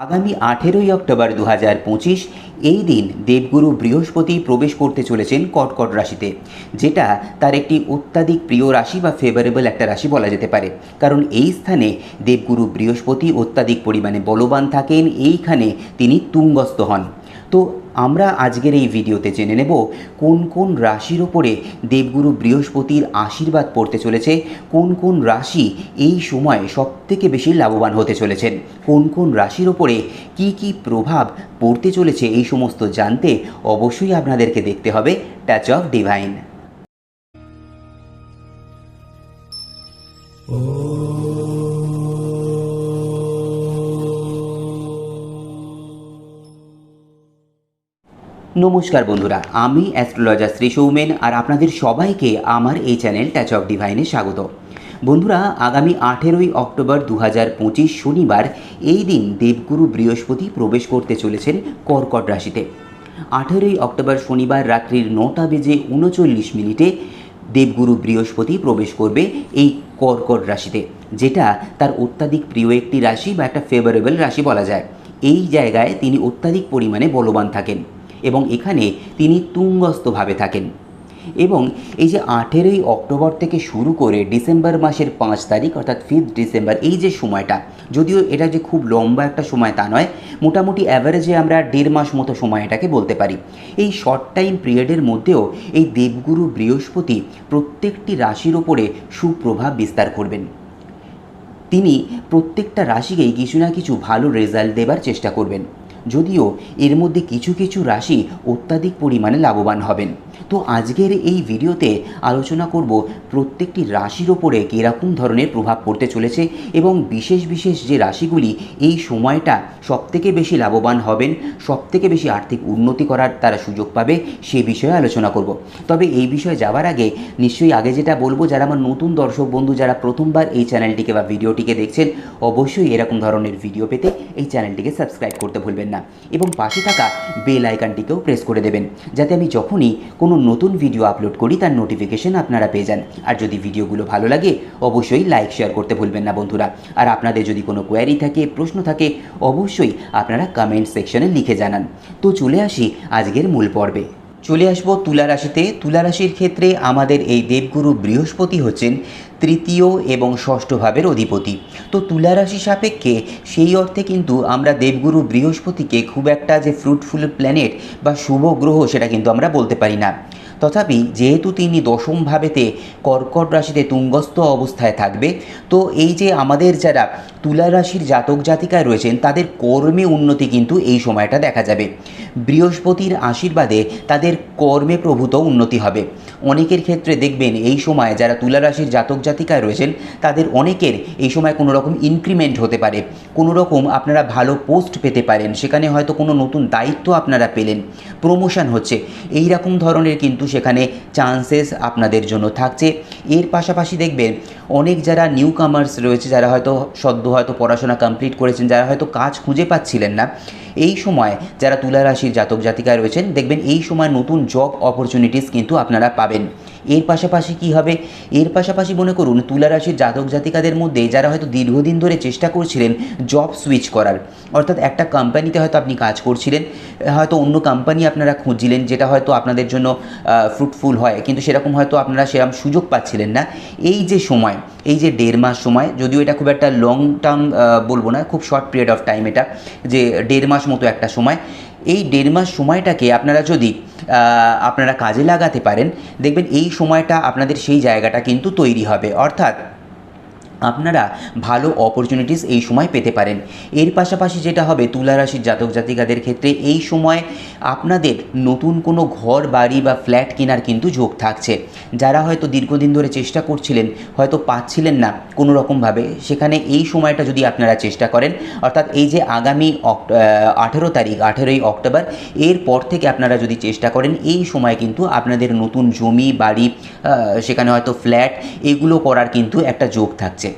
আগামী আঠেরোই অক্টোবর দু পঁচিশ এই দিন দেবগুরু বৃহস্পতি প্রবেশ করতে চলেছেন কটকট রাশিতে, যেটা তার একটি অত্যাধিক প্রিয় রাশি বা ফেভারেবল একটা রাশি বলা যেতে পারে। কারণ এই স্থানে দেবগুরু বৃহস্পতি অত্যাধিক পরিমাণে বলবান থাকেন, এইখানে তিনি তুঙ্গস্থ হন। তো আমরা আজকের এই ভিডিওতে জেনে নেব কোন কোন রাশির ওপরে দেবগুরু বৃহস্পতির আশীর্বাদ পড়তে চলেছে, কোন কোন রাশি এই সময় সবথেকে বেশি লাভবান হতে চলেছেন, কোন কোন রাশির ওপরে কি কি প্রভাব পড়তে চলেছে এই সমস্ত জানতে অবশ্যই আপনাদেরকে দেখতে হবে টাচ অফ ডিভাইন নমস্কার বন্ধুরা, আমি অ্যাস্ট্রোলজার শ্রী সৌমেন আর আপনাদের সবাইকে আমার এই চ্যানেল টাচ অফ ডিভাইনে স্বাগত। বন্ধুরা, আগামী আঠেরোই অক্টোবর দু হাজার পঁচিশ শনিবার এই দিন দেবগুরু বৃহস্পতি প্রবেশ করতে চলেছেন কর্কট রাশিতে। আঠেরোই অক্টোবর শনিবার রাত্রির নটা বেজে উনচল্লিশ মিনিটে দেবগুরু বৃহস্পতি প্রবেশ করবে এই কর্কট রাশিতে, যেটা তার অত্যাধিক প্রিয় একটি রাশি বা একটা ফেভারেবল রাশি বলা যায়। এই জায়গায় তিনি অত্যাধিক পরিমাণে বলবান থাকেন। এবং এখানে তিনি তুঙ্গস্থভাবে থাকেন। এবং এই যে আঠেরোই অক্টোবর থেকে শুরু করে ডিসেম্বর মাসের পাঁচ তারিখ, অর্থাৎ ফিফথ ডিসেম্বর, এই যে সময়টা, যদিও এটা যে খুব লম্বা একটা সময় তা নয়, মোটামুটি অ্যাভারেজে আমরা দেড় মাস মতো সময় এটাকে বলতে পারি। এই শর্ট টাইম পিরিয়ডের মধ্যেও এই দেবগুরু বৃহস্পতি প্রত্যেকটি রাশির ওপরে সুপ্রভাব বিস্তার করবেন। তিনি প্রত্যেকটা রাশিকেই কিছু না কিছু ভালো রেজাল্ট দেবার চেষ্টা করবেন। যদিও এর মধ্যে কিছু কিছু রাশি অত্যাধিক পরিমাণে লাভবান হবেন। তো আজকের এই ভিডিওতে আলোচনা করব প্রত্যেকটি রাশির ওপরে কীরকম ধরনের প্রভাব পড়তে চলেছে এবং বিশেষ বিশেষ যে রাশিগুলি এই সময়টা সবথেকে বেশি লাভবান হবেন, সবথেকে বেশি আর্থিক উন্নতি করার তারা সুযোগ পাবে সে বিষয়ে আলোচনা করব। তবে এই বিষয়ে যাওয়ার আগে নিশ্চয়ই আগে যেটা বলব, যারা আমার নতুন দর্শক বন্ধু, যারা প্রথমবার এই চ্যানেলটিকে বা ভিডিওটিকে দেখছেন, অবশ্যই এরকম ধরনের ভিডিও পেতে এই চ্যানেলটিকে সাবস্ক্রাইব করতে ভুলবেন না এবং পাশে থাকা বেল আইকনটিকেও প্রেস করে দেবেন, যাতে আমি যখনই কোনো নতুন ভিডিও আপলোড করি, তার নোটিফিকেশন আপনারা পেয়ে যান। আর যদি ভিডিওগুলো ভালো লাগে, অবশ্যই লাইক শেয়ার করতে ভুলবেন না বন্ধুরা। আর আপনাদের যদি কোনো কোয়ারি থাকে, প্রশ্ন থাকে, অবশ্যই আপনারা কমেন্ট সেকশনে লিখে জানান। তো চলে আসি আজকের মূল পর্বে। চলে আসব তুলা রাশিতে। তুলা রাশির ক্ষেত্রে আমাদের এই দেবগুরু বৃহস্পতি হচ্ছেন তৃতীয় এবং ষষ্ঠ ভাবের অধিপতি। তো তুলা রাশি সাপেক্ষে সেই অর্থে কিন্তু আমরা দেবগুরু বৃহস্পতিকে খুব একটা যে ফ্রুটফুল প্ল্যানেট বা শুভ গ্রহ সেটা কিন্তু আমরা বলতে পারি না। তথাপি যেহেতু তিনি দশম ভাবেতে কর্কট রাশিতে তুঙ্গস্থ অবস্থায় থাকবে, তো এই যে আমাদের যারা তুলা রাশির জাতক জাতিকায় রয়েছেন, তাদের কর্মে উন্নতি কিন্তু এই সময়টা দেখা যাবে। বৃহস্পতির আশীর্বাদে তাদের কর্মে প্রভূত উন্নতি হবে। অনেকের ক্ষেত্রে দেখবেন এই সময় যারা তুলা রাশির জাতক জাতিকায় রয়েছেন, তাদের অনেকের এই সময় কোনো রকম ইনক্রিমেন্ট হতে পারে। কোনো রকম আপনারা ভালো পোস্ট পেতে পারেন, সেখানে হয়তো কোনো নতুন দায়িত্ব আপনারা পেলেন প্রমোশন হচ্ছে। এই রকম ধরনের কিন্তু সেখানে চান্সেস আপনাদের জন্য থাকছে। এর পাশাপাশি দেখবেন, অনেক যারা নিউ কামার্স রয়েছে, যারা হয়তো সদ্য হয়তো পড়াশোনা কমপ্লিট করেছেন, যারা হয়তো কাজ খুঁজে পাচ্ছিলেন না, এই সময় যারা তুলা রাশির জাতক জাতিকা রয়েছেন, দেখবেন এই সময় নতুন জব অপরচুনিটিস কিন্তু আপনারা পাবেন। এর পাশাপাশি কি হবে? এর পাশাপাশি মনে করুন, তুলা রাশির জাতক জাতিকাদের মধ্যে যারা হয়তো দীর্ঘদিন ধরে চেষ্টা করছিলেন জব সুইচ করার, অর্থাৎ একটা কোম্পানিতে হয়তো আপনি কাজ করছিলেন, হয়তো অন্য কোম্পানি আপনারা খুঁজছিলেন যেটা হয়তো আপনাদের জন্য ফ্রুটফুল হয়, কিন্তু সেরকম হয়তো আপনারা সেরকম সুযোগ পাচ্ছিলেন না। এই যে সময়, এই যে দেড় মাস সময়, যদিও এটা খুব একটা লং টার্ম বলব না, খুব শর্ট পিরিয়ড অফ টাইম এটা, যে দেড় মাস মতো একটা সময় এই দেড় মাস সময়টাকে আপনারা যদি আপনারা কাজে লাগাতে পারেন, দেখবেন এই সময়টা আপনাদের সেই জায়গাটা কিন্তু তৈরি হবে। অর্থাৎ আপনারা ভালো অপরচুনিটিস এই সময় পেতে পারেন। এর পাশাপাশি যেটা হবে তুলা রাশির জাতক জাতিকাদের ক্ষেত্রে এই সময় আপনাদের নতুন কোনো ঘর, বাড়ি বা ফ্ল্যাট কেনার কিন্তু যোগ থাকছে। যারা হয়তো দীর্ঘদিন ধরে চেষ্টা করছিলেন, হয়তো পাচ্ছিলেন না কোনো রকমভাবে সেখানে এই সময়টা যদি আপনারা চেষ্টা করেন, অর্থাৎ এই যে আগামী আঠেরো তারিখ, আঠেরোই অক্টোবর এরপর থেকে আপনারা যদি চেষ্টা করেন, এই সময় কিন্তু আপনাদের নতুন জমি, বাড়ি সেখানে হয়তো ফ্ল্যাট এগুলো করার কিন্তু একটা যোগ থাকছে।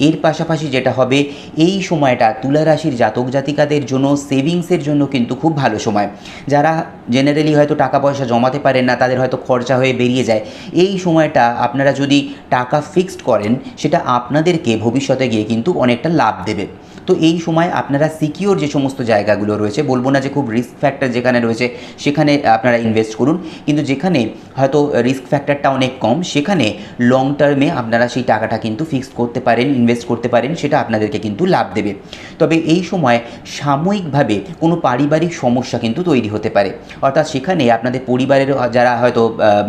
এর পাশাপাশি যেটা হবে, এই সময়টা তুলা রাশির জাতক জাতিকাদের জন্য সেভিংসের জন্য কিন্তু খুব ভালো সময়। যারা জেনারেলি হয়তো টাকা পয়সা জমাতে পারেন না, তাদের হয়তো খরচা হয়ে বেরিয়ে যায়। এই সময়টা আপনারা যদি টাকা ফিক্সড করেন, সেটা আপনাদেরকে ভবিষ্যতে গিয়ে কিন্তু অনেকটা লাভ দেবে। তো এই সময় আপনারা সিকিওর যে সমস্ত জায়গাগুলো রয়েছে, বলব না যে খুব রিস্ক ফ্যাক্টর যেখানে রয়েছে, সেখানে আপনারা ইনভেস্ট করুন। কিন্তু যেখানে হয়তো রিস্ক ফ্যাক্টরটা অনেক কম, সেখানে লং টার্মে আপনারা সেই টাকাটা কিন্তু ফিক্স করতে পারেন ইনভেস্ট করতে পারেন, সেটা আপনাদেরকে কিন্তু লাভ দেবে। তবে এই সময় সাময়িকভাবে কোনো পারিবারিক সমস্যা কিন্তু তৈরি হতে পারে। অর্থাৎ সেখানে আপনাদের পরিবারের যারা হয়তো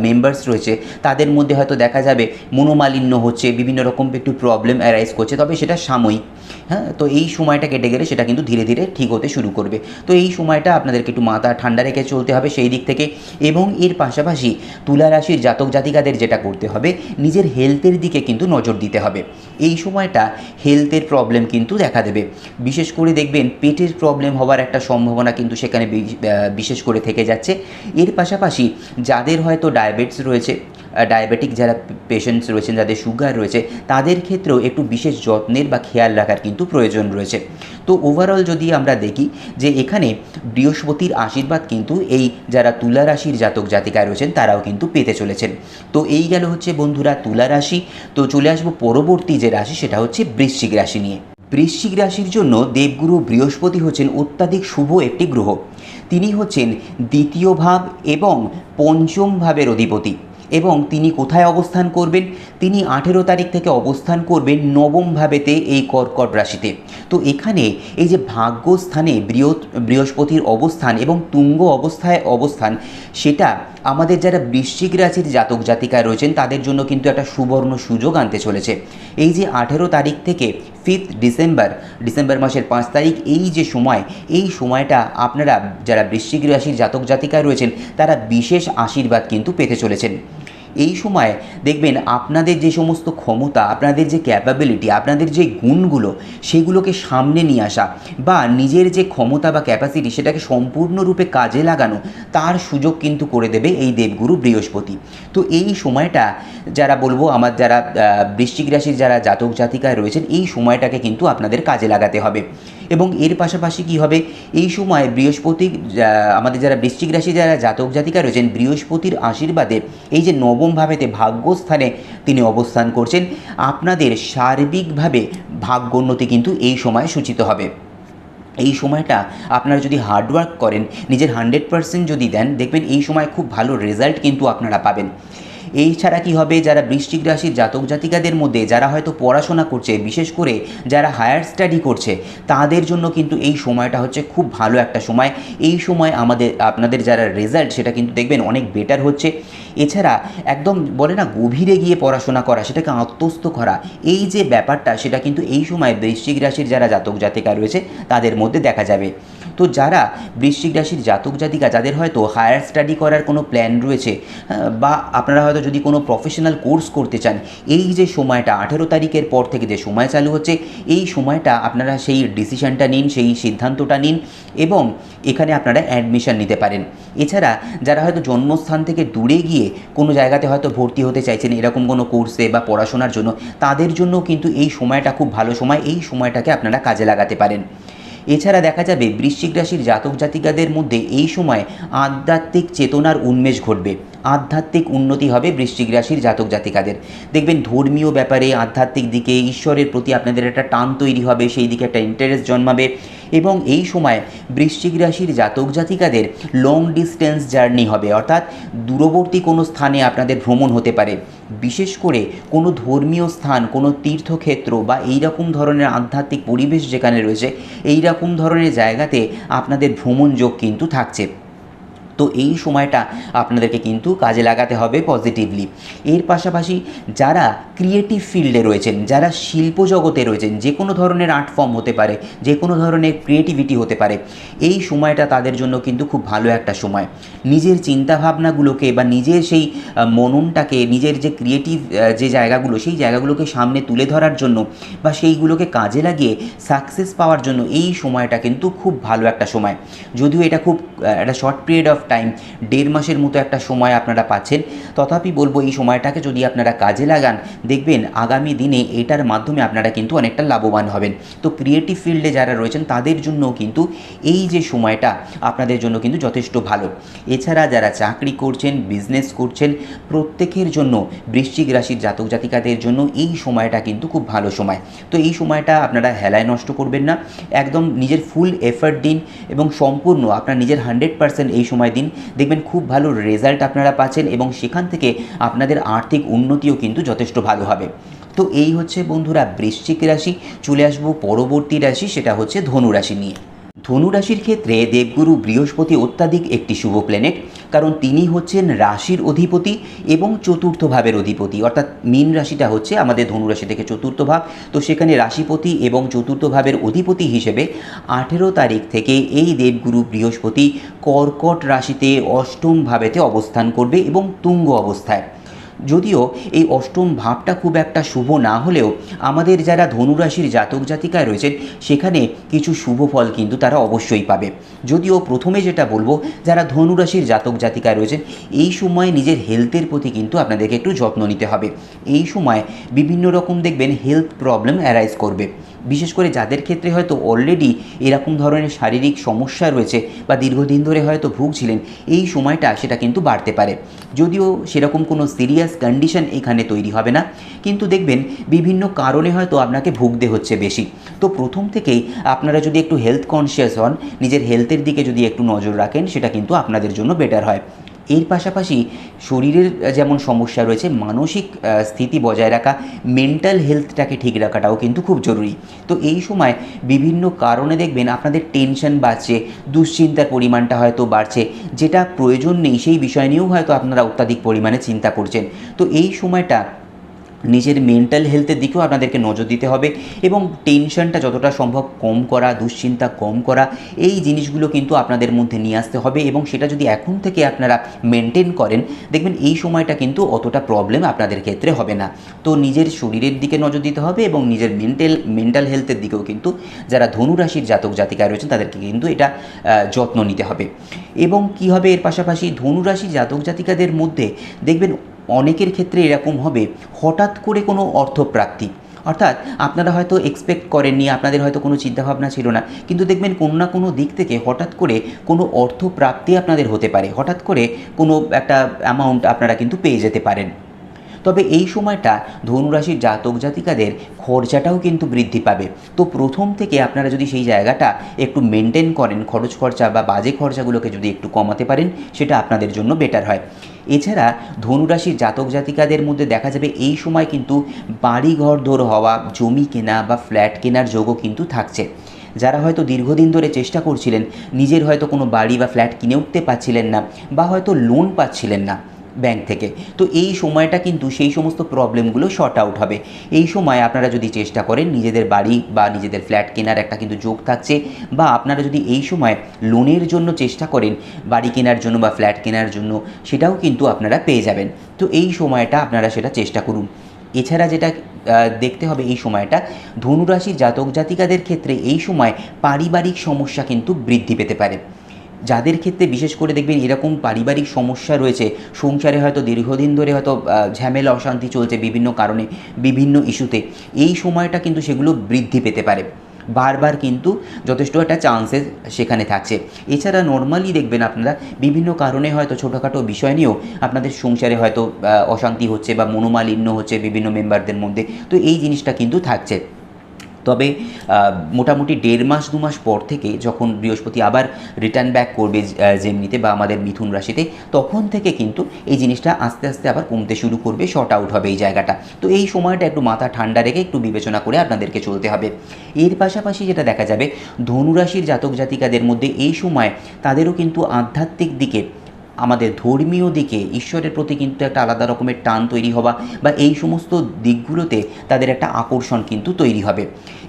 মেম্বার্স রয়েছে, তাদের মধ্যে হয়তো দেখা যাবে মনোমালিন্য হচ্ছে, বিভিন্ন রকম একটু প্রবলেম অ্যারাইজ করছে, তবে সেটা সাময়িক। হ্যাঁ তো এই সময়টা কেটে গেলে সেটা কিন্তু ধীরে ধীরে ঠিক হতে শুরু করবে। তো এই সময়টা আপনাদেরকে একটু মাথা ঠান্ডা রেখে চলতে হবে সেই দিক থেকে এবং এর পাশাপাশি তুলা রাশির জাতক জাতিকাদের যেটা করতে হবে, নিজের হেলথের দিকে কিন্তু নজর দিতে হবে। এই সময়টা হেলথের প্রবলেম কিন্তু দেখা দেবে। বিশেষ করে দেখবেন পেটের প্রবলেম হওয়ার একটা সম্ভাবনা কিন্তু সেখানে বিশেষ করে থেকে যাচ্ছে। এর পাশাপাশি যাদের হয়তো ডায়াবেটিস রয়েছে ডায়াবেটিক যারা পেশেন্টস রয়েছেন, যাদের সুগার রয়েছে, তাদের ক্ষেত্রেও একটু বিশেষ যত্নের বা খেয়াল রাখার কিন্তু প্রয়োজন রয়েছে। তো ওভারঅল যদি আমরা দেখি যে এখানে বৃহস্পতির আশীর্বাদ কিন্তু এই যারা তুলা রাশির জাতক জাতিকায় রয়েছেন, তারাও কিন্তু পেতে চলেছেন। তো এই গেল হচ্ছে বন্ধুরা তুলা রাশি। তো চলে আসব পরবর্তী যে রাশি, সেটা হচ্ছে বৃশ্চিক রাশি নিয়ে। বৃশ্চিক রাশির জন্য দেবগুরু বৃহস্পতি হচ্ছেন অত্যাধিক শুভ একটি গ্রহ। তিনি হচ্ছেন দ্বিতীয় ভাব এবং পঞ্চম ভাবের অধিপতি। এবং তিনি কোথায় অবস্থান করবেন? তিনি আঠেরো তারিখ থেকে অবস্থান করবেন নবমভাবেতে এই কর্কট রাশিতে। তো এখানে এই যে ভাগ্যস্থানে বৃহৎ বৃহস্পতির অবস্থান এবং তুঙ্গ অবস্থায় অবস্থান, সেটা আমাদের যারা বৃশ্চিক রাশির জাতক জাতিকায় রয়েছেন, তাদের জন্য কিন্তু একটা সুবর্ণ সুযোগ আনতে চলেছে। এই যে আঠেরো তারিখ থেকে ফিফথ ডিসেম্বর ডিসেম্বর মাসের পাঁচ তারিখ, এই যে সময়, এই সময়টা আপনারা যারা বৃশ্চিক রাশির জাতক জাতিকায় রয়েছেন, তারা বিশেষ আশীর্বাদ কিন্তু পেতে চলেছেন। এই সময় দেখবেন আপনাদের যে সমস্ত ক্ষমতা, আপনাদের যে ক্যাপাবিলিটি আপনাদের যে গুণগুলো, সেগুলোকে সামনে নিয়ে আসা বা নিজের যে ক্ষমতা বা ক্যাপাসিটি সেটাকে সম্পূর্ণরূপে কাজে লাগানো, তার সুযোগ কিন্তু করে দেবে এই দেবগুরু বৃহস্পতি। তো এই সময়টা যারা বলব, আমার যারা বৃশ্চিক রাশির যারা জাতক জাতিকায় রয়েছেন, এই সময়টাকে কিন্তু আপনাদের কাজে লাগাতে হবে। এবং এর পাশাপাশি কি হবে? এই সময় বৃহস্পতি আমাদের যারা বৃশ্চিক রাশি, যারা জাতক জাতিকা রয়েছেন, বৃহস্পতির আশীর্বাদে এই যে নবম ভাবেতে ভাগ্যস্থানে তিনি অবস্থান করছেন, আপনাদের সার্বিকভাবে ভাগ্যোন্নতি কিন্তু এই সময় সূচিত হবে। এই সময়টা আপনারা যদি হার্ডওয়ার্ক করেন, নিজের হান্ড্রেড পারসেন্ট যদি দেন, দেখবেন এই সময় খুব ভালো রেজাল্ট কিন্তু আপনারা পাবেন। এই ছাড়া কি হবে? যারা বৃষ্টিক রাশির জাতক জাতিকাদের মধ্যে, যারা হয়তো পড়াশোনা করছে, বিশেষ করে যারা হায়ার স্টাডি করছে, তাদের জন্য কিন্তু এই সময়টা হচ্ছে খুব ভালো একটা সময়। এই সময় আমাদের, আপনাদের যারা রেজাল্ট সেটা কিন্তু দেখবেন অনেক বেটার হচ্ছে। এছাড়া একদম বলে না, গভীরে গিয়ে পড়াশোনা করা, সেটাকে আত্মস্থ করা, এই যে ব্যাপারটা, সেটা কিন্তু এই সময় বৃশ্চিক রাশির যারা জাতক জাতিকা রয়েছে, তাদের মধ্যে দেখা যাবে। তো যারা বৃশ্চিক রাশির জাতক জাতিকা, যাদের হয়তো হায়ার স্টাডি করার কোনো প্ল্যান রয়েছে বা আপনারা হয়তো যদি কোনো প্রফেশনাল কোর্স করতে চান, এই যে সময়টা, আঠেরো তারিখের পর থেকে যে সময় চালু হচ্ছে, এই সময়টা আপনারা সেই ডিসিশনটা নিন, সেই সিদ্ধান্তটা নিন এবং এখানে আপনারা অ্যাডমিশন নিতে পারেন। এছাড়া যারা হয়তো জন্মস্থান থেকে দূরে গিয়ে কোনো জায়গাতে হয়তো ভর্তি হতে চাইছেন, এরকম কোনো কোর্সে বা পড়াশোনার জন্য, তাদের জন্য কিন্তু এই সময়টা খুব ভালো সময়, এই সময়টাকে আপনারা কাজে লাগাতে পারেন। এছাড়া দেখা যাবে বৃশ্চিক রাশির জাতক জাতিকাদের মধ্যে এই সময় আধ্যাত্মিক চেতনার উন্মেষ ঘটবে। আধ্যাত্মিক উন্নতি হবে বৃশ্চিক রাশির জাতক জাতিকাদের। দেখবেন ধর্মীয় ব্যাপারে আধ্যাত্মিক দিকে ঈশ্বরের প্রতি আপনাদের একটা টান তৈরি হবে, সেই দিকে একটা ইন্টারেস্ট জন্মাবে। এবং এই সময় বৃশ্চিক রাশির জাতক জাতিকাদের লং ডিস্টেন্স জার্নি হবে। অর্থাৎ দূরবর্তী কোনো স্থানে আপনাদের ভ্রমণ হতে পারে। বিশেষ করে কোনো ধর্মীয় স্থান, কোনো তীর্থক্ষেত্র বা এই রকম ধরনের আধ্যাত্মিক পরিবেশ যেখানে রয়েছে এই রকম ধরনের জায়গাতে আপনাদের ভ্রমণ যোগ কিন্তু থাকছে। তো এই সময়টা আপনাদেরকে কিন্তু কাজে লাগাতে হবে পজিটিভলি এর পাশাপাশি যারা ক্রিয়েটিভ ফিল্ডে রয়েছেন, যারা শিল্প জগতে রয়েছেন, যে কোনো ধরনের আর্ট ফর্ম হতে পারে, যে কোনো ধরনের ক্রিয়েটিভিটি হতে পারে, এই সময়টা তাদের জন্য কিন্তু খুব ভালো একটা সময়। নিজের চিন্তাভাবনাগুলোকে বা নিজের সেই মননটাকে, নিজের যে ক্রিয়েটিভ যে জায়গাগুলো, সেই জায়গাগুলোকে সামনে তুলে ধরার জন্য বা সেইগুলোকে কাজে লাগিয়ে সাকসেস পাওয়ার জন্য এই সময়টা কিন্তু খুব ভালো একটা সময়। যদিও এটা খুব একটা শর্ট পিরিয়ড অফ টাইম দেড় মাসের মতো একটা সময় আপনারা পাচ্ছেন। তথাপি বলব এই সময়টাকে যদি আপনারা কাজে লাগান, দেখবেন আগামী দিনে এটার মাধ্যমে আপনারা কিন্তু অনেকটা লাভবান হবেন। তো ক্রিয়েটিভ ফিল্ডে যারা রয়েছেন, তাদের জন্য কিন্তু এই যে সময়টা আপনাদের জন্য কিন্তু যথেষ্ট ভালো। এছাড়া যারা চাকরি করছেন বিজনেস করছেন, প্রত্যেকের জন্য বৃশ্চিক রাশির জাতক জাতিকাদের জন্য এই সময়টা কিন্তু খুব ভালো সময়। তো এই সময়টা আপনারা হেলায় নষ্ট করবেন না। একদম নিজের ফুল এফার্ট দিন এবং সম্পূর্ণ আপনার নিজের হান্ড্রেড পার্সেন্ট এই সময় দিন দেখবেন খুব ভালো রেজাল্ট আপনারা পাচ্ছেন এবং সেখান থেকে আপনাদের আর্থিক উন্নতিও কিন্তু যথেষ্ট ভালো হবে। তো এই হচ্ছে বন্ধুরা বৃশ্চিক রাশি, চলে আসব পরবর্তী রাশি, সেটা হচ্ছে ধনুরাশি নিয়ে। ধনুরাশির ক্ষেত্রে দেবগুরু বৃহস্পতি অত্যাধিক একটি শুভ প্ল্যানেট কারণ তিনি হচ্ছেন রাশির অধিপতি এবং চতুর্থ ভাবের অধিপতি। অর্থাৎ মীন রাশিটা হচ্ছে আমাদের ধনু রাশি থেকে চতুর্থ ভাব। তো সেখানে রাশিপতি এবং চতুর্থ ভাবের অধিপতি হিসেবে আঠেরো তারিখ থেকে এই দেবগুরু বৃহস্পতি কর্কট রাশিতে অষ্টম ভাবেতে অবস্থান করবে এবং তুঙ্গ অবস্থায়। যদিও এই অষ্টম ভাবটা খুব একটা শুভ না হলেও আমাদের যারা ধনুরাশির জাতক জাতিকায় রয়েছেন, সেখানে কিছু শুভ ফল কিন্তু তারা অবশ্যই পাবে। যদিও প্রথমে যেটা বলব, যারা ধনুরাশির জাতক জাতিকায় রয়েছেন, এই সময়ে নিজের হেলথের প্রতি কিন্তু আপনাদেরকে একটু যত্ন নিতে হবে। এই সময় বিভিন্ন রকম দেখবেন হেলথ প্রবলেম অ্যারাইজ করবে। বিশেষ করে যাদের ক্ষেত্রে হয়তো অলরেডি এরকম ধরনের শারীরিক সমস্যা রয়েছে বা দীর্ঘদিন ধরে হয়তো ভুগছিলেন, এই সময়টা সেটা কিন্তু বাড়তে পারে। যদিও সেরকম কোনো সিরিয়াস কন্ডিশন এখানে তৈরি হবে না, কিন্তু দেখবেন বিভিন্ন কারণে হয়তো আপনাকে ভুগতে হচ্ছে বেশি। তো প্রথম থেকেই আপনারা যদি একটু হেলথ কনসিয়াস হন, নিজের হেলথের দিকে যদি একটু নজর রাখেন, সেটা কিন্তু আপনাদের জন্য বেটার হয়। এর পাশাপাশি শরীরের যেমন সমস্যা রয়েছে, মানসিক স্থিতি বজায় রাখা মেন্টাল হেলথটাকে ঠিক রাখাটাও কিন্তু খুব জরুরি। তো এই সময় বিভিন্ন কারণে দেখবেন আপনাদের টেনশন বাড়ছে, দুশ্চিন্তার পরিমাণটা হয়তো বাড়ছে, যেটা প্রয়োজন নেই, সেই বিষয় নিয়েও হয়তো আপনারা অত্যাধিক পরিমাণে চিন্তা করছেন। তো এই সময়টা নিজের মেন্টাল হেলথের দিকেও আপনাদেরকে নজর দিতে হবে এবং টেনশনটা যতটা সম্ভব কম করা, দুশ্চিন্তা কম করা, এই জিনিসগুলো কিন্তু আপনাদের মধ্যে নিয়ে আসতে হবে এবং সেটা যদি এখন থেকে আপনারা মেনটেন করেন, দেখবেন এই সময়টা কিন্তু অতটা প্রবলেম আপনাদের ক্ষেত্রে হবে না। তো নিজের শরীরের দিকে নজর দিতে হবে এবং নিজের মেন্টাল মেন্টাল হেলথের দিকেও কিন্তু যারা ধনুরাশির জাতক জাতিকায় রয়েছেন তাদেরকে কিন্তু এটা যত্ন নিতে হবে। এবং কি হবে এর পাশাপাশি? ধনুরাশি জাতক জাতিকাদের মধ্যে দেখবেন অনেকের ক্ষেত্রে এরকম হবে। হঠাৎ করে কোনো অর্থপ্রাপ্তি। অর্থাৎ আপনারা হয়তো এক্সপেক্ট করেননি, আপনাদের হয়তো কোনো চিন্তাভাবনা ছিল না। কিন্তু দেখবেন কোনো না কোনো দিক থেকে হঠাৎ করে কোনো অর্থ প্রাপ্তি আপনাদের হতে পারে। হঠাৎ করে কোনো একটা অ্যামাউন্ট আপনারা কিন্তু পেয়ে যেতে পারেন। তবে এই সময়টা ধনুরাশির জাতক জাতিকাদের খরচাটাও কিন্তু বৃদ্ধি পাবে। তো প্রথম থেকে আপনারা যদি সেই জায়গাটা একটু মেনটেন করেন, খরচ খরচা বা বাজে খরচাগুলোকে যদি একটু কমাতে পারেন, সেটা আপনাদের জন্য বেটার হয়। এছাড়া ধনুরাশির জাতক জাতিকাদের মধ্যে দেখা যাবে এই সময় কিন্তু বাড়ি ঘর দৌড় হওয়া, জমি কেনা বা ফ্ল্যাট কেনার যোগও কিন্তু থাকছে। যারা হয়তো দীর্ঘদিন ধরে চেষ্টা করছিলেন, নিজের হয়তো কোনো বাড়ি বা ফ্ল্যাট কিনে উঠতে পারছিলেন না বা হয়তো লোন পাচ্ছিলেন না ব্যাংক থেকে। তো এই সময়টা কিন্তু সেই সমস্ত প্রবলেমগুলো শর্ট আউট হবে। এই সময় আপনারা যদি চেষ্টা করেন নিজেদের বাড়ি বা নিজেদের ফ্ল্যাট কেনার একটা কিন্তু যোগ থাকছে বা আপনারা যদি এই সময় লোনের জন্য চেষ্টা করেন বাড়ি কেনার জন্য বা ফ্ল্যাট কেনার জন্য, সেটাও কিন্তু আপনারা পেয়ে যাবেন। তো এই সময়টা আপনারা সেটা চেষ্টা করুন। এছাড়া যেটা দেখতে হবে এই সময়টা ধনুরাশির জাতক জাতিকাদের ক্ষেত্রে এই সময় পারিবারিক সমস্যা কিন্তু বৃদ্ধি পেতে পারে। যাদের ক্ষেত্রে বিশেষ করে দেখবেন এরকম পারিবারিক সমস্যা রয়েছে, সংসারে হয়তো দীর্ঘদিন ধরে হয়তো ঝামেলা, অশান্তি চলছে বিভিন্ন কারণে, বিভিন্ন ইস্যুতে, এই সময়টা কিন্তু সেগুলো বৃদ্ধি পেতে পারে। বারবার কিন্তু যথেষ্ট একটা চান্সেস সেখানে থাকছে। এছাড়া নর্মালি দেখবেন আপনারা বিভিন্ন কারণে হয়তো ছোটোখাটো বিষয় নিয়েও আপনাদের সংসারে হয়তো অশান্তি হচ্ছে বা মনোমালিন্য হচ্ছে বিভিন্ন মেম্বারদের মধ্যে। তো এই জিনিসটা কিন্তু থাকছে। তবে মোটামুটি দেড় মাস, দু মাস পর থেকে যখন বৃহস্পতি আবার রিটার্ন ব্যাক করবে জেমনিতে বা আমাদের মিথুন রাশিতে, তখন থেকে কিন্তু এই জিনিসটা আস্তে আস্তে আবার কমতে শুরু করবে শর্ট আউট হবে এই জায়গাটা। তো এই সময়টা একটু মাথা ঠান্ডা রেখে একটু বিবেচনা করে আপনাদেরকে চলতে হবে। এর পাশাপাশি যেটা দেখা যাবে ধনুরাশির জাতক জাতিকাদের মধ্যে এই সময় তাদেরও কিন্তু আধ্যাত্মিক দিকে আমাদের ধর্মীয় দিকে ঈশ্বরের প্রতি কিন্তু একটা আলাদা রকমের টান তৈরি হওয়া বা এই সমস্ত দিকগুলোতে তাদের একটা আকর্ষণ কিন্তু তৈরি হবে।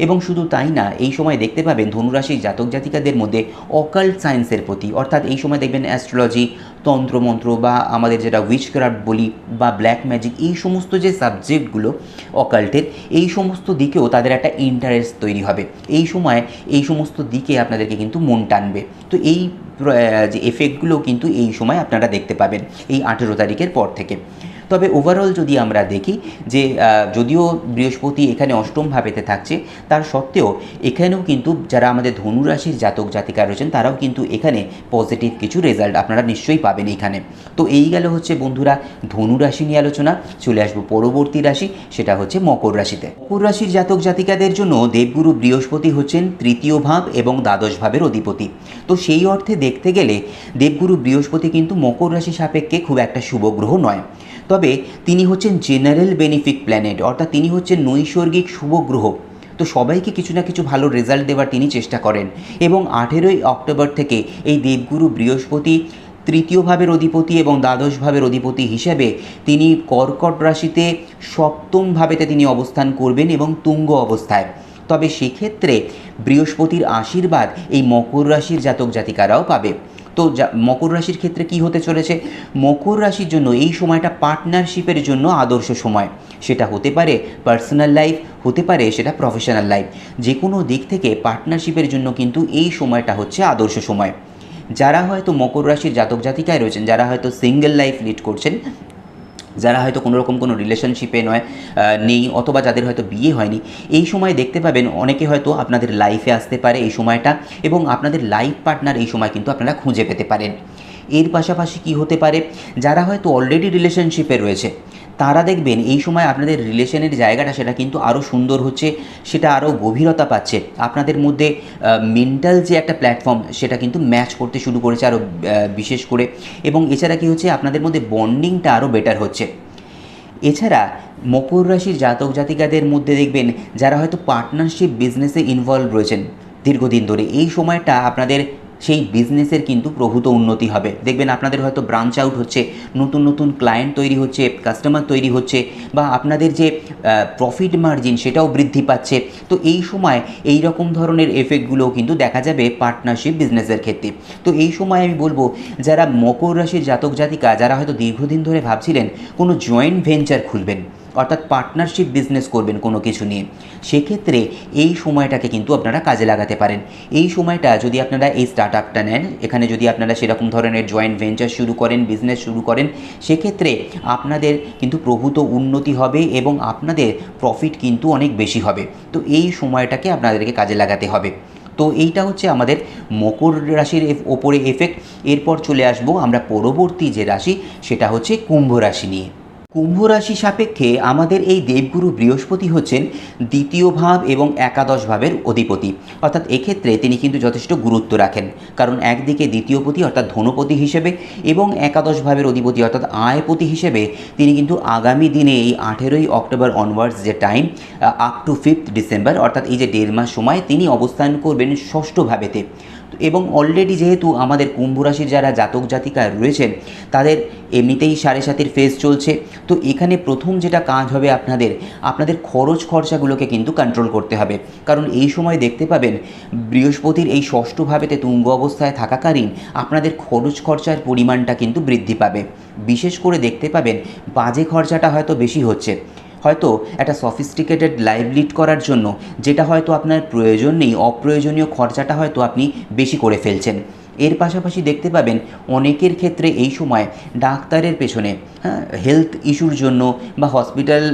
এবং শুধু তাই না, এই সময় দেখতে পাবেন ধনুরাশির জাতক জাতিকাদের মধ্যে অকাল্ট সায়েন্সের প্রতি, অর্থাৎ এই সময় দেখবেন অ্যাস্ট্রোলজি তন্ত্রমন্ত্র বা আমাদের যেটা উইচক্রাফট বলি বা ব্ল্যাক ম্যাজিক এই সমস্ত যে সাবজেক্টগুলো অকাল্টের এই সমস্ত দিকেও তাদের একটা ইন্টারেস্ট তৈরি হবে। এই সময় এই সমস্ত দিকে আপনাদেরকে কিন্তু মন টানবে। তো এই যে এফেক্টগুলো কিন্তু এই সময় আপনারা দেখতে পাবেন এই আঠেরো তারিখের পর থেকে। তবে ওভারঅল যদি আমরা দেখি যে যদিও বৃহস্পতি এখানে অষ্টম ভাবেতে থাকছে, তার সত্ত্বেও এখানেও কিন্তু যারা আমাদের ধনুরাশির জাতক জাতিকা রয়েছেন, তারাও কিন্তু এখানে পজিটিভ কিছু রেজাল্ট আপনারা নিশ্চয়ই পাবেন এখানে। তো এই গেল হচ্ছে বন্ধুরা ধনুরাশি নিয়ে আলোচনা, চলে আসব পরবর্তী রাশি, সেটা হচ্ছে মকর রাশিতে। মকর রাশির জাতক জাতিকাদের জন্য দেবগুরু বৃহস্পতি হচ্ছেন তৃতীয় ভাব এবং দ্বাদশ ভাবের অধিপতি। তো সেই অর্থে দেখতে গেলে দেবগুরু বৃহস্পতি কিন্তু মকর রাশি সাপেক্ষে খুব একটা শুভ গ্রহ নয়। তবে তিনি হচ্ছেন জেনারেল বেনিফিক প্ল্যানেট অর্থাৎ তিনি হচ্ছেন নৈসর্গিক শুভ গ্রহ। তো সবাইকে কিছু না কিছু ভালো রেজাল্ট দেওয়ার তিনি চেষ্টা করেন। এবং আঠেরোই অক্টোবর থেকে এই দেবগুরু বৃহস্পতি, তৃতীয় ভাবের অধিপতি এবং দ্বাদশ ভাবের অধিপতি হিসেবে তিনি কর্কট রাশিতে সপ্তম ভাবেতে তিনি অবস্থান করবেন এবং তুঙ্গ অবস্থায়। তবে সেক্ষেত্রে বৃহস্পতির আশীর্বাদ এই মকর রাশির জাতক জাতিকারাও পাবে। তো মকর রাশির ক্ষেত্রে কি হতে চলেছে? মকর রাশির জন্য এই সময়টা পার্টনারশিপের জন্য আদর্শ সময়। সেটা হতে পারে পার্সোনাল লাইফ হতে পারে সেটা প্রফেশনাল লাইফ যে কোনো দিক থেকে পার্টনারশিপের জন্য কিন্তু এই সময়টা হচ্ছে আদর্শ সময়। যারা হয়তো মকর রাশির জাতক জাতিকায় রয়েছেন, যারা হয়তো সিঙ্গেল লাইফ লিড করছেন যারা হয়তো কোনো রকম কোনো রিলেশনশিপে নয় নেই অথবা যাদের হয়তো বিয়ে হয়নি, এই সময় দেখতে পাবেন অনেকে হয়তো আপনাদের লাইফে আসতে পারে এই সময়টা এবং আপনাদের লাইফ পার্টনার এই সময় কিন্তু আপনারা খুঁজে পেতে পারেন। এর পাশাপাশি কি হতে পারে? যারা হয়তো অলরেডি রিলেশনশিপে রয়েছে তারা দেখবেন এই সময় আপনাদের রিলেশনের জায়গাটা সেটা কিন্তু আরও সুন্দর হচ্ছে, সেটা আরও গভীরতা পাচ্ছে। আপনাদের মধ্যে মেন্টাল যে একটা প্ল্যাটফর্ম সেটা কিন্তু ম্যাচ করতে শুরু করেছে আরও বিশেষ করে। এবং এছাড়া কি হচ্ছে, আপনাদের মধ্যে বন্ডিংটা আরও বেটার হচ্ছে। এছাড়া, মকর রাশির জাতক জাতিকাদের মধ্যে দেখবেন, যারা হয়তো পার্টনারশিপ বিজনেসে ইনভলভ রয়েছেন দীর্ঘদিন ধরে, এই সময়টা আপনাদের সেই বিজনেসের কিন্তু প্রভূত উন্নতি হবে। দেখবেন আপনাদের হয়তো ব্রাঞ্চ আউট হচ্ছে, নতুন নতুন ক্লায়েন্ট তৈরি হচ্ছে কাস্টমার তৈরি হচ্ছে, বা আপনাদের যে প্রফিট মার্জিন সেটাও বৃদ্ধি পাচ্ছে। তো এই সময় এই রকম ধরনের এফেক্টগুলোও কিন্তু দেখা যাবে পার্টনারশিপ বিজনেসের ক্ষেত্রে। তো এই সময় আমি বলব, যারা মকর রাশির জাতক জাতিকা, যারা হয়তো দীর্ঘদিন ধরে ভাবছিলেন কোনো জয়েন্ট ভেঞ্চার খুলবেন অর্থাৎ পার্টনারশিপ বিজনেস করবেন কোনো কিছু নিয়ে, সেক্ষেত্রে এই সময়টাকে কিন্তু আপনারা কাজে লাগাতে পারেন। এই সময়টা যদি আপনারা এই স্টার্ট আপটা নেন, এখানে যদি আপনারা সেরকম ধরনের জয়েন্ট ভেঞ্চার শুরু করেন বিজনেস শুরু করেন, সেক্ষেত্রে আপনাদের কিন্তু প্রভূত উন্নতি হবে এবং আপনাদের প্রফিট কিন্তু অনেক বেশি হবে। তো এই সময়টাকে আপনাদেরকে কাজে লাগাতে হবে। তো এইটা হচ্ছে আমাদের মকর রাশির ওপরে এফেক্ট এরপর চলে আসব আমরা পরবর্তী যে রাশি, সেটা হচ্ছে কুম্ভ রাশি নিয়ে। কুম্ভ রাশি সাপেক্ষে আমাদের এই দেবগুরু বৃহস্পতি হচ্ছেন দ্বিতীয় ভাব এবং একাদশ ভাবের অধিপতি। অর্থাৎ এক্ষেত্রে তিনি কিন্তু যথেষ্ট গুরুত্ব রাখেন। কারণ একদিকে দ্বিতীয়পতি অর্থাৎ ধনপতি হিসেবে এবং একাদশ ভাবের অধিপতি অর্থাৎ আয়পতি হিসেবে তিনি কিন্তু আগামী দিনে এই আঠেরোই অক্টোবর অনওয়ার্ডস যে time up to fifth December অর্থাৎ এই যে দেড় মাস সময়, তিনি অবস্থান করবেন ষষ্ঠ ভাবেতে। এবং অলরেডি যেহেতু আমাদের কুম্ভ রাশির যারা জাতক জাতিকা রয়েছেন, তাদের এমনিতেই সাড়ে সাতের ফেজ চলছে। তো এখানে প্রথম যেটা কাজ হবে আপনাদের আপনাদের খরচ খরচাগুলোকে কিন্তু কন্ট্রোল করতে হবে। কারণ এই সময় দেখতে পাবেন, বৃহস্পতির এই ষষ্ঠ ভাবেতে তুঙ্গ অবস্থায় থাকাকালীন আপনাদের খরচ খরচার পরিমাণটা কিন্তু বৃদ্ধি পাবে। বিশেষ করে দেখতে পাবেন, বাজে খরচাটা হয়তো বেশি হচ্ছে। হয়তো একটা সফিস্টিকেটেড লাইভ লিড করার জন্য যেটা হয়তো আপনার প্রয়োজন নেই, অপ্রয়োজনীয় খরচাটা হয়তো আপনি বেশি করে ফেলছেন। এর পাশাপাশি দেখতে পাবেন অনেকের ক্ষেত্রে এই সময় ডাক্তারের পেছনে হ্যাঁ হেলথ ইস্যুর জন্য বা হসপিটাল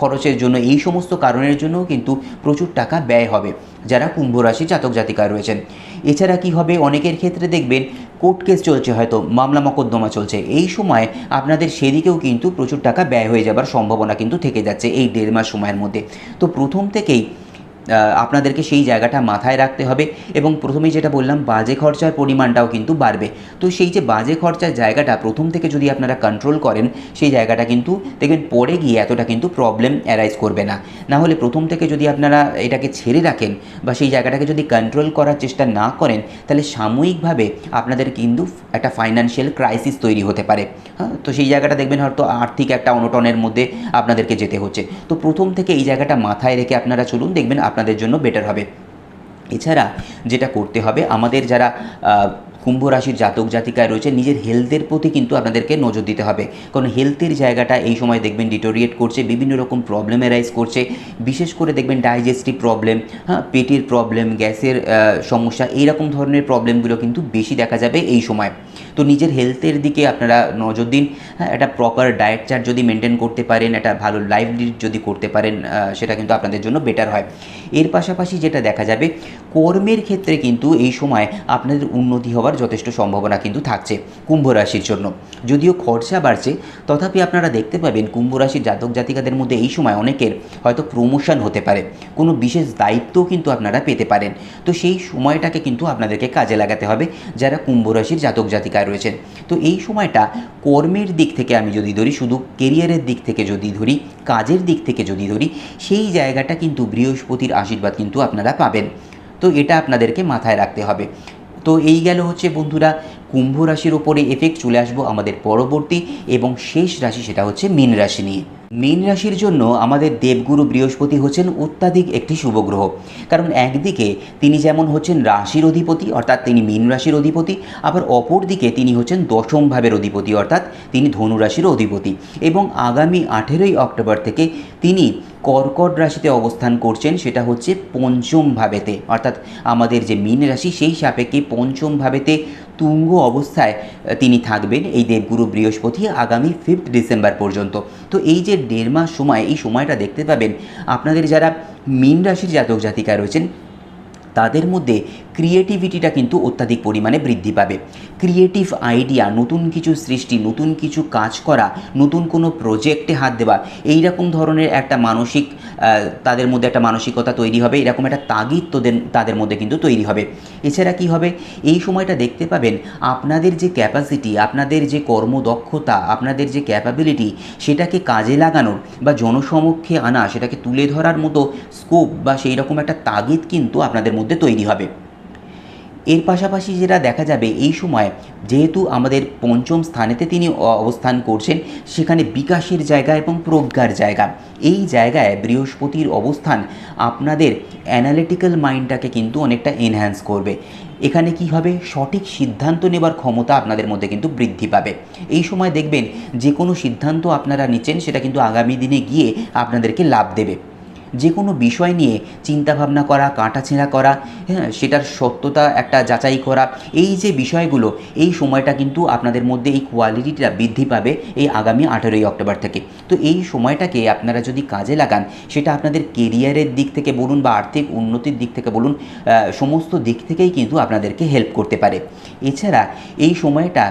খরচের জন্য এই সমস্ত কারণের জন্যও কিন্তু প্রচুর টাকা ব্যয় হবে। যারা কুম্ভ রাশি জাতক জাতিকা রয়েছেন এছাড়া কি হবে? অনেকের ক্ষেত্রে দেখবেন কোর্ট কেস চলছে হয়তো, মামলা মকদ্দমা চলছে। এই সময় আপনাদের সেদিকেও কিন্তু প্রচুর টাকা ব্যয় হয়ে যাবার সম্ভাবনা কিন্তু থেকে যাচ্ছে এই দেড় মাস সময়ের মধ্যে। তো প্রথম থেকেই আপনাদেরকে সেই জায়গাটা মাথায় রাখতে হবে এবং প্রথমেই যেটা বললাম, বাজে খরচার পরিমাণটাও কিন্তু বাড়বে। তো সেই যে বাজে খরচার জায়গাটা প্রথম থেকে যদি আপনারা কন্ট্রোল করেন, সেই জায়গাটা কিন্তু দেখবেন পরে গিয়ে এতটা কিন্তু প্রবলেম অ্যারাইজ করবে না। না হলে প্রথম থেকে যদি আপনারা এটাকে ছেড়ে রাখেন বা সেই জায়গাটাকে যদি কন্ট্রোল করার চেষ্টা না করেন, তাহলে সাময়িকভাবে আপনাদের কিন্তু একটা ফাইন্যান্সিয়াল ক্রাইসিস তৈরি হতে পারে। হ্যাঁ তো সেই জায়গাটা দেখবেন হয়তো আর্থিক একটা অনটনের মধ্যে আপনাদেরকে যেতে হচ্ছে। তো প্রথম থেকে এই জায়গাটা মাথায় রেখে আপনারা চলুন, দেখবেন আপনাদের জন্য বেটার হবে। এছাড়া যেটা করতে হবে, আমাদের যারা কুম্ভ রাশির জাতক জাতিকায় রয়েছে, নিজের হেলথের প্রতি কিন্তু আপনাদেরকে নজর দিতে হবে। কারণ হেলথের জায়গাটা এই সময় দেখবেন ডিটোরিয়েট করছে, বিভিন্ন রকম প্রবলেম এরাইজ করছে। বিশেষ করে দেখবেন ডাইজেস্টিভ প্রবলেম হ্যাঁ পেটের প্রবলেম গ্যাসের সমস্যা, এইরকম ধরনের প্রবলেমগুলো কিন্তু বেশি দেখা যাবে এই সময়। তো নিজের হেলথের দিকে আপনারা নজর দিন। হ্যাঁ একটা প্রপার ডায়েট চার্ট যদি মেনটেন করতে পারেন, একটা ভালো লাইফ যদি করতে পারেন সেটা কিন্তু আপনাদের জন্য বেটার হয়। এর পাশাপাশি যেটা দেখা যাবে কর্মের ক্ষেত্রে কিন্তু এই সময় আপনাদের উন্নতি হওয়ার যথেষ্ট সম্ভাবনা কিন্তু থাকছে কুম্ভ রাশির জন্য। যদিও খরচা বাড়ছে, তথাপি আপনারা দেখতে পাবেন কুম্ভ রাশির জাতক জাতিকাদের মধ্যে এই সময় অনেকের হয়তো প্রমোশন হতে পারে। কোনো বিশেষ দায়িত্বও কিন্তু আপনারা পেতে পারেন। তো সেই সময়টাকে কিন্তু আপনাদেরকে কাজে লাগাতে হবে যারা কুম্ভ রাশির জাতক জাতিকায় রয়েছেন। তো এই সময়টা কর্মের দিক থেকে আমি যদি ধরি, শুধু কেরিয়ারের দিক থেকে যদি ধরি, কাজের দিক থেকে যদি ধরি, সেই জায়গাটা কিন্তু বৃহস্পতির আশীর্বাদ কিন্তু আপনারা পাবেন। তো এটা আপনাদেরকে মাথায় রাখতে হবে। তো এই গেল হচ্ছে বন্ধুরা কুম্ভ রাশির ওপরে এফেক্ট চলে আসব আমাদের পরবর্তী এবং শেষ রাশি সেটা হচ্ছে মীন রাশি নিয়ে। মীন রাশির জন্য আমাদের দেবগুরু বৃহস্পতি হচ্ছেন অত্যাধিক একটি শুভ গ্রহ। কারণ একদিকে তিনি যেমন হচ্ছেন রাশির অধিপতি, অর্থাৎ তিনি মীন রাশির অধিপতি, আবার অপর দিকে তিনি হচ্ছেন দশম ভাবের অধিপতি, অর্থাৎ তিনি ধনু রাশির অধিপতি। এবং আগামী আঠেরোই অক্টোবর থেকে তিনি কর্কট রাশিতে অবস্থান করছেন, সেটা হচ্ছে পঞ্চম ভাবেতে। অর্থাৎ আমাদের যে মীন রাশি, সেই সাপেক্ষে পঞ্চম ভাবেতে তুঙ্গ অবস্থায় তিনি থাকবেন এই দেবগুরু বৃহস্পতি আগামী ফিফথ ডিসেম্বর পর্যন্ত। তো এই যে দেড় মাস সময়, এই সময়টা দেখতে পাবেন, আপনাদের যারা মীন রাশির জাতক জাতিকা রয়েছেন, তাদের মধ্যে ক্রিয়েটিভিটিটা কিন্তু অত্যাধিক পরিমাণে বৃদ্ধি পাবে। ক্রিয়েটিভ আইডিয়া নতুন কিছু সৃষ্টি, নতুন কিছু কাজ করা, নতুন কোনো প্রজেক্টে হাত দেওয়া এই রকম ধরনের একটা মানসিক তাদের মধ্যে একটা মানসিকতা তৈরি হবে, এরকম একটা তাগিদ তোদের, তাদের মধ্যে কিন্তু তৈরি হবে। এছাড়া কি হবে? এই সময়টা দেখতে পাবেন আপনাদের যে ক্যাপাসিটি আপনাদের যে কর্মদক্ষতা, আপনাদের যে ক্যাপাবিলিটি সেটাকে কাজে লাগানোর বা জনসমক্ষে আনা, সেটাকে তুলে ধরার মতো স্কোপ বা সেই রকম একটা তাগিদ কিন্তু আপনাদের মধ্যে তৈরি হবে। এর পাশাপাশি যেটা দেখা যাবে এই সময় যেহেতু আমাদের পঞ্চম স্থানেতে তিনি অবস্থান করছেন, সেখানে বিকাশের জায়গা এবং প্রজ্ঞার জায়গা। এই জায়গায় বৃহস্পতির অবস্থান আপনাদের অ্যানালিটিক্যাল মাইন্ডটাকে কিন্তু অনেকটা এনহ্যান্স করবে। এখানে কি হবে? সঠিক সিদ্ধান্ত নেবার ক্ষমতা আপনাদের মধ্যে কিন্তু বৃদ্ধি পাবে। এই সময় দেখবেন যে কোনো সিদ্ধান্ত আপনারা নিচ্ছেন, সেটা কিন্তু আগামী দিনে গিয়ে আপনাদেরকে লাভ দেবে। যে কোনো বিষয় নিয়ে চিন্তাভাবনা করা, কাটাছেঁড়া করা হ্যাঁ সেটার সত্যতা একটা যাচাই করা, এই যে বিষয়গুলো, এই সময়টা কিন্তু আপনাদের মধ্যে এই কোয়ালিটিটা বৃদ্ধি পাবে এই আগামী আঠেরোই অক্টোবর থেকে। তো এই সময়টাকে আপনারা যদি কাজে লাগান, সেটা আপনাদের কেরিয়ারের দিক থেকে বলুন বা আর্থিক উন্নতির দিক থেকে বলুন সমস্ত দিক থেকেই কিন্তু আপনাদেরকে হেল্প করতে পারে। এছাড়া এই সময়টা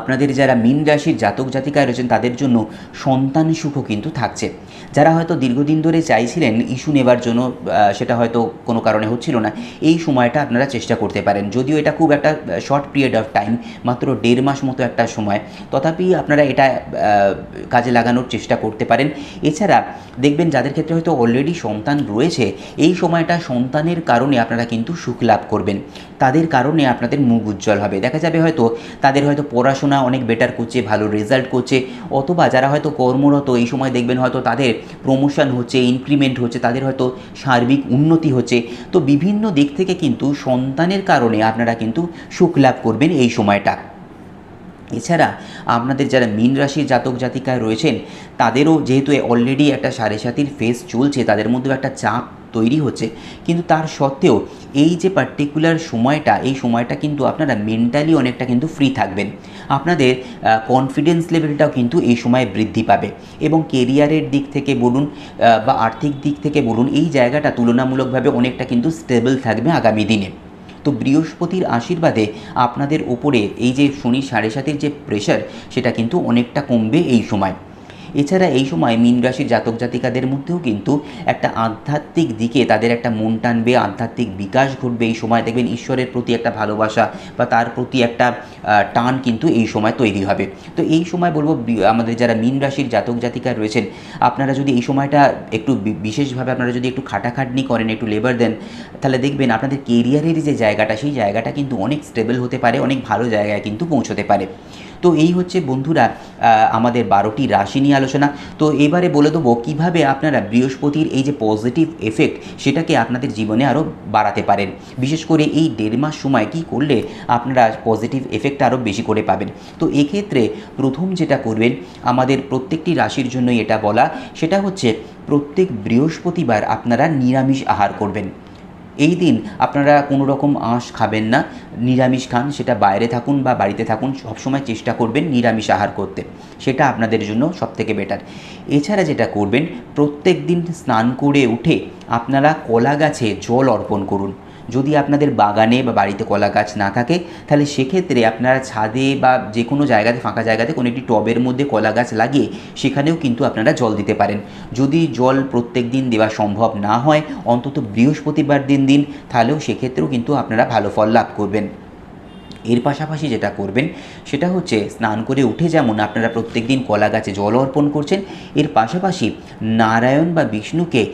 আপনাদের যারা মীন রাশির জাতক জাতিকায় রয়েছেন, তাদের জন্য সন্তান সুখও কিন্তু থাকছে। যারা হয়তো দীর্ঘদিন ধরে চাইছিলেন ইস্যু নেবার জন্য সেটা হয়তো কোনো কারণে হচ্ছিল না, এই সময়টা আপনারা চেষ্টা করতে পারেন। যদিও এটা খুব একটা শর্ট পিরিয়ড অফ টাইম মাত্র দেড় মাস মতো একটা সময়, তথাপি আপনারা এটা কাজে লাগানোর চেষ্টা করতে পারেন। এছাড়া দেখবেন যাদের ক্ষেত্রে হয়তো অলরেডি সন্তান রয়েছে, এই সময়টা সন্তানের কারণে আপনারা কিন্তু সুখ লাভ করবেন। তাদের কারণে আপনাদের মুখ উজ্জ্বল হবে। দেখা যাবে হয়তো তাদের হয়তো পড়াশোনা অনেক বেটার করছে, ভালো রেজাল্ট করছে। অথবা যারা হয়তো কর্মরত, এই সময় দেখবেন হয়তো তাদের প্রমোশন হচ্ছে ইনক্রিমেন্ট হচ্ছে, তাদের হয়তো সার্বিক উন্নতি হচ্ছে। তো বিভিন্ন দিক থেকে কিন্তু সন্তানের কারণে আপনারা কিন্তু সুখ লাভ করবেন এই সময়টা। এছাড়া আপনাদের যারা মীন রাশির জাতক জাতিকায় রয়েছেন, তাদেরও যেহেতু অলরেডি একটা সাড়ে সাতির ফেস চলছে, তাদের মধ্যেও একটা চাপ তৈরি হচ্ছে। কিন্তু তার সত্ত্বেও এই যে পার্টিকুলার সময়টা, এই সময়টা কিন্তু আপনারা মেন্টালি অনেকটা কিন্তু ফ্রি থাকবেন। আপনাদের কনফিডেন্স লেভেলটাও কিন্তু এই সময় বৃদ্ধি পাবে। এবং কেরিয়ারের দিক থেকে বলুন বা আর্থিক দিক থেকে বলুন, এই জায়গাটা তুলনামূলকভাবে অনেকটা কিন্তু স্টেবল থাকবে আগামী দিনে। তো বৃহস্পতির আশীর্বাদে আপনাদের উপরে এই যে শনি সাড়ে সাতের যে প্রেশার সেটা কিন্তু অনেকটা কমবে এই সময়। এছাড়া এই সময় মীন রাশির জাতক জাতিকাদের মধ্যেও কিন্তু একটা আধ্যাত্মিক দিকে তাদের একটা মন টানবে, আধ্যাত্মিক বিকাশ ঘটবে। এই সময় দেখবেন ঈশ্বরের প্রতি একটা ভালোবাসা বা তার প্রতি একটা টান কিন্তু এই সময় তৈরি হবে। তো এই সময় বলব আমাদের যারা মীন রাশির জাতক জাতিকা রয়েছেন, আপনারা যদি এই সময়টা একটু বিশেষভাবে আপনারা যদি একটু খাটাখাটনি করেন, একটু লেবার দেন, তাহলে দেখবেন আপনাদের কেরিয়ারের যে জায়গাটা, সেই জায়গাটা কিন্তু অনেক স্টেবল হতে পারে, অনেক ভালো জায়গায় কিন্তু পৌঁছতে পারে। তো এই হচ্ছে বন্ধুরা আমাদের বারোটি রাশি নিয়ে আলোচনা। তো এবারে বলে দেবো কীভাবে আপনারা বৃহস্পতির এই যে পজিটিভ এফেক্ট সেটাকে আপনাদের জীবনে আরও বাড়াতে পারেন। বিশেষ করে এই দেড় মাস সময় কি করলে আপনারা পজিটিভ এফেক্ট আরও বেশি করে পাবেন। তো এক্ষেত্রে প্রথম যেটা করবেন, আমাদের প্রত্যেকটি রাশির জন্যই এটা বলা, সেটা হচ্ছে প্রত্যেক বৃহস্পতিবার আপনারা নিরামিষ আহার করবেন। এই দিন আপনারা কোনো রকম আঁশ খাবেন না। নিরামিষ খান, সেটা বাইরে থাকুন বা বাড়িতে থাকুন, সবসময় চেষ্টা করবেন নিরামিষ আহার করতে। সেটা আপনাদের জন্য সবথেকে বেটার এছাড়া যেটা করবেন, প্রত্যেক দিন স্নান করে উঠে আপনারা কলা গাছে জল অর্পণ করুন। যদি আপনাদের বাগানে বা বাড়িতে কলা গাছ না থাকে, তাহলে সেক্ষেত্রে আপনারা ছাদে বা যে কোনো জায়গাতে, ফাঁকা জায়গাতে কোনো একটি টবের মধ্যে কলা গাছ লাগিয়ে সেখানেও কিন্তু আপনারা জল দিতে পারেন। যদি জল প্রত্যেক দিন দেওয়া সম্ভব না হয়, অন্তত বৃহস্পতিবার দিন দিন, তাহলেও সেক্ষেত্রেও কিন্তু আপনারা ভালো ফল লাভ করবেন। এর পাশাপাশি যেটা করবেন, সেটা হচ্ছে স্নান করে উঠে যেমন আপনারা প্রত্যেক দিন কলা গাছে জল অর্পণ করছেন, এর পাশাপাশি নারায়ণ বা বিষ্ণুকে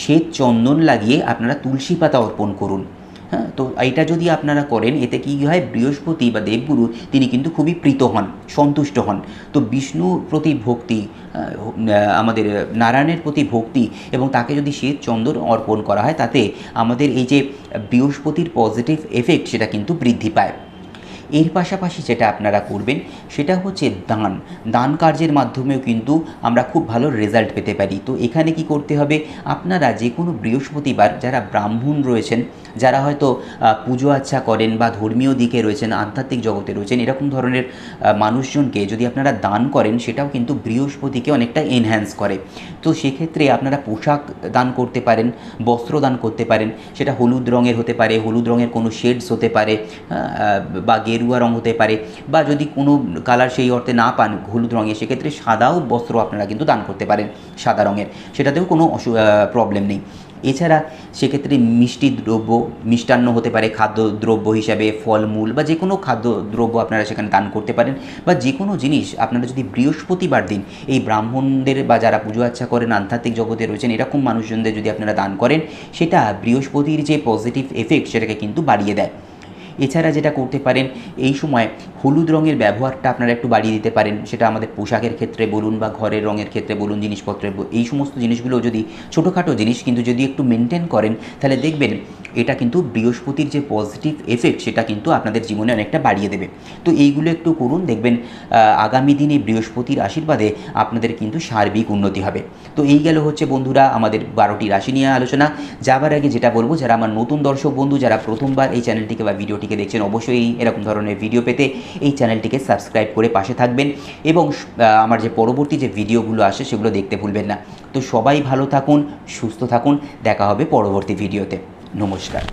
শ্বেত চন্দন লাগিয়ে আপনারা তুলসী পাতা অর্পণ করুন। হ্যাঁ তো এইটা যদি আপনারা করেন, এতে কি হয়, বৃহস্পতি বা দেবগুরু তিনি কিন্তু খুবই প্রীত হন, সন্তুষ্ট হন। তো বিষ্ণুর প্রতি ভক্তি আমাদের নারায়ণের প্রতি ভক্তি এবং তাকে যদি শ্বেত চন্দন অর্পণ করা হয়, তাতে আমাদের এই যে বৃহস্পতির পজিটিভ এফেক্ট সেটা কিন্তু বৃদ্ধি পায়। এর পাশাপাশি যেটা আপনারা করবেন, সেটা হচ্ছে দান। দান কার্যের মাধ্যমেও কিন্তু আমরা খুব ভালো রেজাল্ট পেতে পারি। তো এখানে কি করতে হবে? আপনারা যে কোনো বৃহস্পতিবার যারা ব্রাহ্মণ রয়েছেন, যারা হয়তো পুজো আচ্ছা করেন বা ধর্মীয় দিকে রয়েছেন, আধ্যাত্মিক জগতে রয়েছেন, এরকম ধরনের মানুষজনকে যদি আপনারা দান করেন, সেটাও কিন্তু বৃহস্পতিকে অনেকটা এনহ্যান্স করে। তো সেক্ষেত্রে আপনারা পোশাক দান করতে পারেন, বস্ত্র দান করতে পারেন, সেটা হলুদ রঙের হতে পারে, হলুদ রঙের কোনো শেডস হতে পারে বা গেরুয়া রং হতে পারে বা যদি কোনো কালার সেই অর্থে না পান হলুদ রঙের, সেক্ষেত্রে সাদাও বস্ত্র আপনারা কিন্তু দান করতে পারেন সাদা রঙের। সেটাতেও কোনো অসু প্রবলেম নেই। এছাড়া সেক্ষেত্রে মিষ্টি দ্রব্য, মিষ্টান্ন হতে পারে খাদ্য দ্রব্য হিসাবে, ফলমূল বা যে কোনো খাদ্য দ্রব্য আপনারা সেখানে দান করতে পারেন বা যে কোনো জিনিস আপনারা যদি বৃহস্পতিবার দিন এই ব্রাহ্মণদের বা যারা পুজো আচ্ছা করেন, আধ্যাত্মিক জগতে রয়েছেন, এরকম মানুষজনদের যদি আপনারা দান করেন, সেটা বৃহস্পতির যে পজিটিভ এফেক্ট সেটাকে কিন্তু বাড়িয়ে দেয়। এছাড়া যেটা করতে পারেন এই সময় হলুদ রঙের ব্যবহারটা আপনারা একটু বাড়িয়ে দিতে পারেন, সেটা আমাদের পোশাকের ক্ষেত্রে বলুন বা ঘরের রঙের ক্ষেত্রে বলুন, জিনিসপত্রের এই সমস্ত জিনিসগুলো যদি ছোটোখাটো জিনিস কিন্তু যদি একটু মেনটেন করেন, তাহলে দেখবেন এটা কিন্তু বৃহস্পতির যে পজিটিভ এফেক্ট সেটা কিন্তু আপনাদের জীবনে অনেকটা বাড়িয়ে দেবে। তো এইগুলো একটু করুন, দেখবেন আগামী দিনে বৃহস্পতির আশীর্বাদে আপনাদের কিন্তু সার্বিক উন্নতি হবে। তো এই গেল হচ্ছে বন্ধুরা আমাদের বারোটি রাশি নিয়ে আলোচনা। যাবার আগে যেটা বলব, যারা আমার নতুন দর্শক বন্ধু, যারা প্রথমবার এই চ্যানেলটিকে বা ভিডিওটিকে দেখছেন, অবশ্যই এরকম ধরনের ভিডিও পেতে এই চ্যানেলটিকে সাবস্ক্রাইব করে পাশে থাকবেন এবং আমার যে পরবর্তী যে ভিডিওগুলো আসে সেগুলো দেখতে ভুলবেন না। তো সবাই ভালো থাকুন, সুস্থ থাকুন। দেখা হবে পরবর্তী ভিডিওতে। নমস্কার।